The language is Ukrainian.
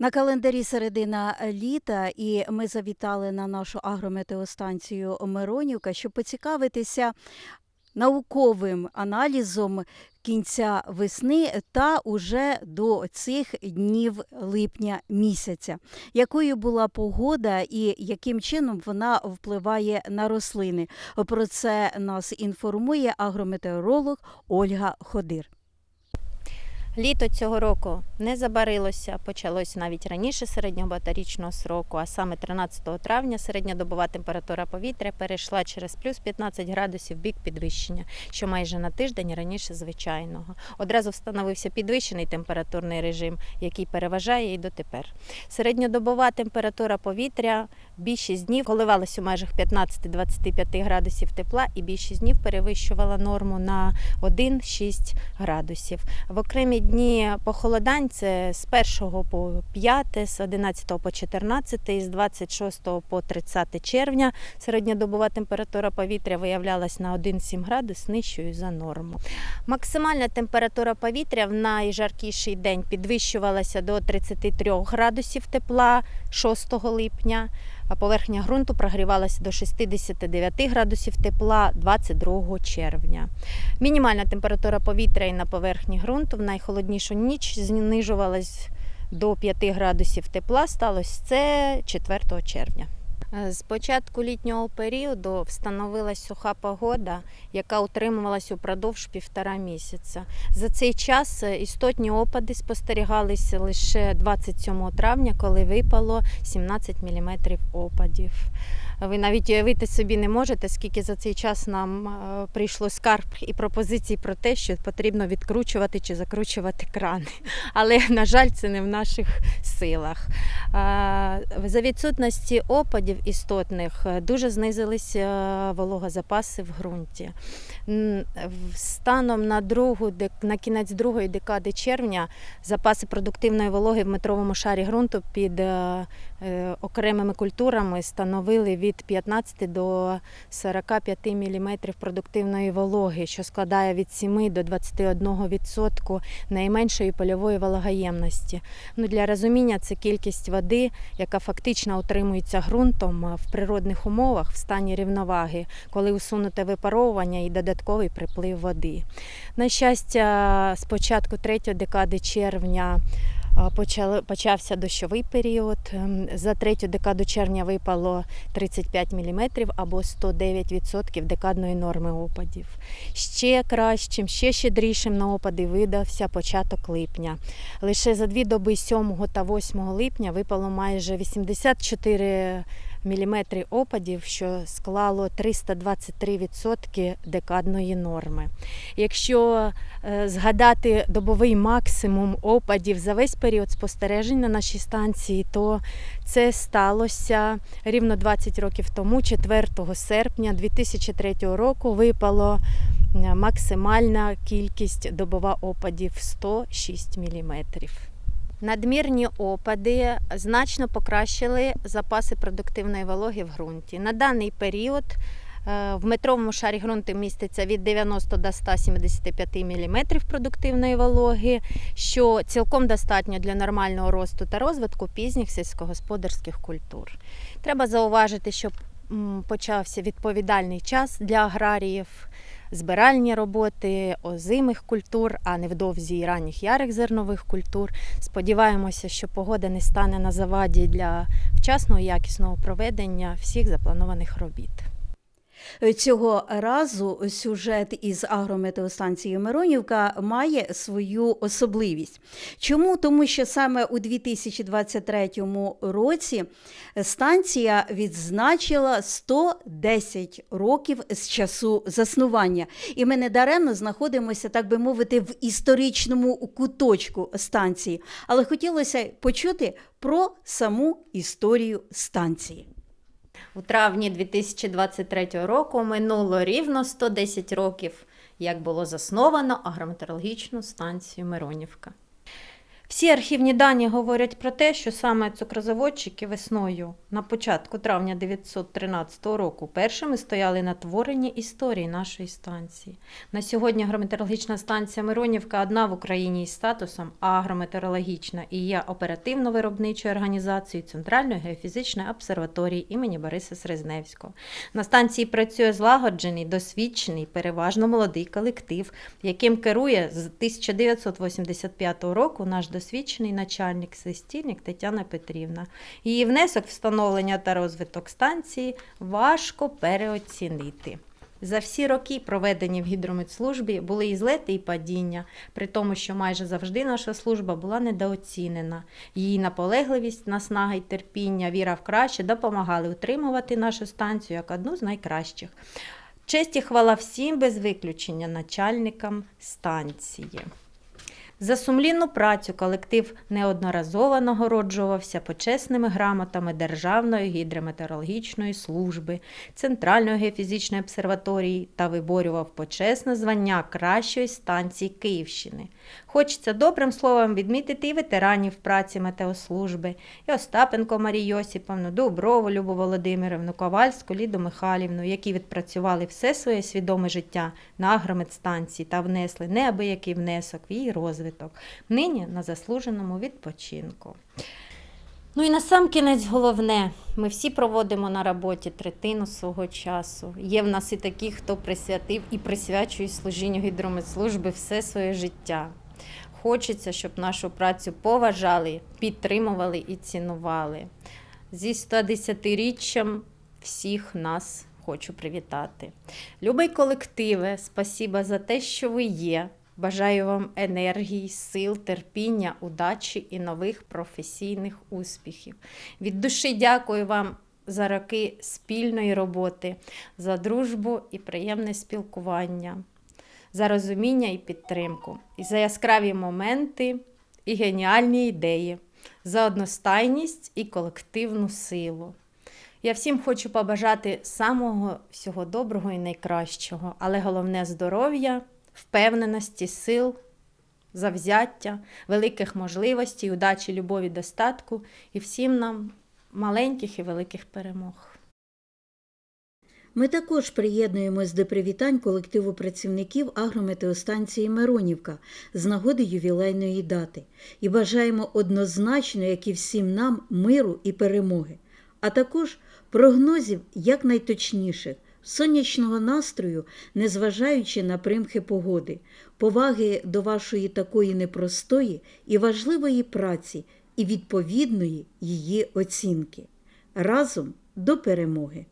На календарі середина літа, і ми завітали на нашу агрометеостанцію Миронівка, щоб поцікавитися науковим аналізом кінця весни та уже до цих днів липня місяця. Якою була погода і яким чином вона впливає на рослини? Про це нас інформує агрометеоролог Ольга Ходир. Літо цього року не забарилося, почалося навіть раніше середнього батарічного сроку, а саме 13 травня середньодобова температура повітря перейшла через плюс 15 градусів бік підвищення, що майже на тиждень раніше звичайного. Одразу встановився підвищений температурний режим, який переважає і дотепер. Середньодобова температура повітря більшість днів коливалась у межах 15-25 градусів тепла, і більшість днів перевищувала норму на 1-6 градусів. В окремі дні похолодань це з 1 по 5, з 11 по 14, з 26 по 30 червня середньодобова температура повітря виявлялась на 1,7 градус нижчою за норму. Максимальна температура повітря в найжаркіший день підвищувалася до 33 градусів тепла 6 липня, поверхня ґрунту прогрівалася до 69 градусів тепла 22 червня. Мінімальна температура повітря і на поверхні ґрунту в найхолоднішу ніч знижувалась до 5 градусів тепла. Сталося це 4 червня. Е, З початку літнього періоду встановилась суха погода, яка утримувалась упродовж півтора місяця. За цей час е, істотні опади спостерігалися лише 27 травня, коли випало 17 мм опадів. Ви навіть уявити собі не можете, скільки за цей час нам е, прийшло скарб і пропозицій про те, що потрібно відкручувати чи закручувати крани. Але, на жаль, це не в наших силах. Е, За відсутності опадів істотних е, дуже знизилися вологозапаси в ґрунті. Станом на другу на кінець другої декади червня запаси продуктивної вологи в метровому шарі ґрунту під окремими культурами становили від 15 до 45 мм продуктивної вологи, що складає від 7 до 21% відсотку найменшої польової вологоємності. Ну, для розуміння це кількість води, яка фактично утримується ґрунтом в природних умовах в стані рівноваги, коли усунуте випаровування і додатковий приплив води. На щастя, з початку третьої декади червня почався дощовий період. Ем, За третю декаду червня випало 35 мм або 109% декадної норми опадів. Ще кращим, ще щедрішим на опади видався початок липня. Лише за дві доби 7 та 8 липня випало майже 84 міліметри опадів, що склало 323% декадної норми. Якщо е, згадати добовий максимум опадів за весь період спостережень на нашій станції, то це сталося рівно 20 років тому, 4 серпня 2003 року, випало е, максимальна кількість добова опадів 106 міліметрів. Надмірні опади значно покращили запаси продуктивної вологи в ґрунті. На даний період е, в метровому шарі ґрунту міститься від 90 до 175 мм продуктивної вологи, що цілком достатньо для нормального росту та розвитку пізніх сільськогосподарських культур. Треба зауважити, що почався відповідальний час для аграріїв. Збиральні роботи озимих культур, а невдовзі і ранніх ярих зернових культур. Сподіваємося, що погода не стане на заваді для вчасного і якісного проведення всіх запланованих робіт. Цього разу сюжет із агрометеостанції Миронівка має свою особливість. Чому? Тому що саме у 2023 році станція відзначила 110 років з часу заснування. І ми недаремно знаходимося, так би мовити, в історичному куточку станції. Але хотілося почути про саму історію станції. У травні 2023 року минуло рівно 110 років, як було засновано агрометеорологічну станцію Миронівка. Всі архівні дані говорять про те, що саме цукрозаводчики весною на початку травня 913 року першими стояли на творенні історії нашої станції. На сьогодні агрометеорологічна станція Миронівка одна в Україні із статусом агрометеорологічна і є оперативно-виробничою організацією Центральної геофізичної обсерваторії імені Бориса Срезневського. На станції працює злагоджений, досвідчений, переважно молодий колектив, яким керує з 1985 року наш досвідчений начальник свистільник Тетяна Петрівна. Її внесок встановлення та розвиток станції важко переоцінити. За всі роки, проведені в гідрометслужбі, були і злети, і падіння, при тому, що майже завжди наша служба була недооцінена. Її наполегливість, наснага й терпіння, віра в краще допомагали утримувати нашу станцію як одну з найкращих. Честь і хвала всім без виключення начальникам станції. За сумлінну працю колектив неодноразово нагороджувався почесними грамотами Державної гідрометеорологічної служби, Центральної геофізичної обсерваторії та виборював почесне звання кращої станції Київщини. Хочеться добрим словом відмітити і ветеранів праці метеослужби, і Остапенко Марію Йосиповну, Дуброву Любу Володимирівну, Ковальську Ліду Михайлівну, які відпрацювали все своє свідоме життя на агрометстанції та внесли неабиякий внесок в її розвиток, нині на заслуженому відпочинку. Ну і на сам кінець головне, ми всі проводимо на роботі третину свого часу. Є в нас і такі, хто присвятив і присвячує служінню гідрометслужби все своє життя. Хочеться, щоб нашу працю поважали, підтримували і цінували. Зі 110-річчям всіх нас хочу привітати. Любий колективе, спасіба за те, що ви є. Бажаю вам енергії, сил, терпіння, удачі і нових професійних успіхів. Від душі дякую вам за роки спільної роботи, за дружбу і приємне спілкування, за розуміння і підтримку, і за яскраві моменти і геніальні ідеї, за одностайність і колективну силу. Я всім хочу побажати самого всього доброго і найкращого, але головне здоров'я, впевненості, сил, завзяття, великих можливостей, удачі, любові, достатку і всім нам маленьких і великих перемог. Ми також приєднуємось до привітань колективу працівників агрометеостанції Миронівка з нагоди ювілейної дати і бажаємо однозначно, як і всім нам, миру і перемоги, а також прогнозів якнайточніших, сонячного настрою, незважаючи на примхи погоди, поваги до вашої такої непростої і важливої праці і відповідної її оцінки. Разом до перемоги!